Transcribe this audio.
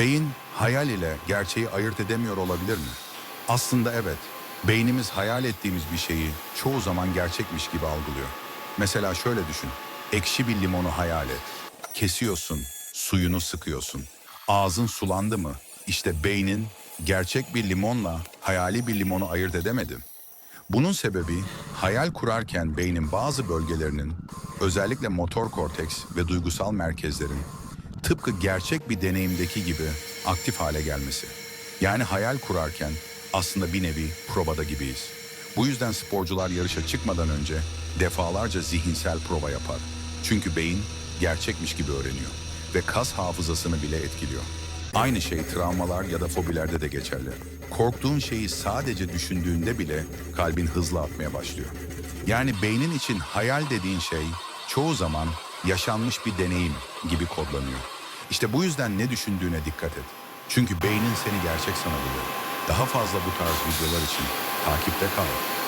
Beyin hayal ile gerçeği ayırt edemiyor olabilir mi? Aslında evet. Beynimiz hayal ettiğimiz bir şeyi çoğu zaman gerçekmiş gibi algılıyor. Mesela şöyle düşün. Ekşi bir limonu hayal et. Kesiyorsun, suyunu sıkıyorsun. Ağzın sulandı mı? İşte beynin gerçek bir limonla hayali bir limonu ayırt edemedi. Bunun sebebi hayal kurarken beynin bazı bölgelerinin özellikle motor korteks ve duygusal merkezlerin tıpkı gerçek bir deneyimdeki gibi aktif hale gelmesi. Yani hayal kurarken aslında bir nevi probada gibiyiz. Bu yüzden sporcular yarışa çıkmadan önce defalarca zihinsel prova yapar. Çünkü beyin gerçekmiş gibi öğreniyor ve kas hafızasını bile etkiliyor. Aynı şey travmalar ya da fobilerde de geçerli. Korktuğun şeyi sadece düşündüğünde bile kalbin hızla atmaya başlıyor. Yani beynin için hayal dediğin şey çoğu zaman yaşanmış bir deneyim gibi kodlanıyor. İşte bu yüzden ne düşündüğüne dikkat et. Çünkü beynin seni gerçek sanabilir. Daha fazla bu tarz videolar için takipte kal.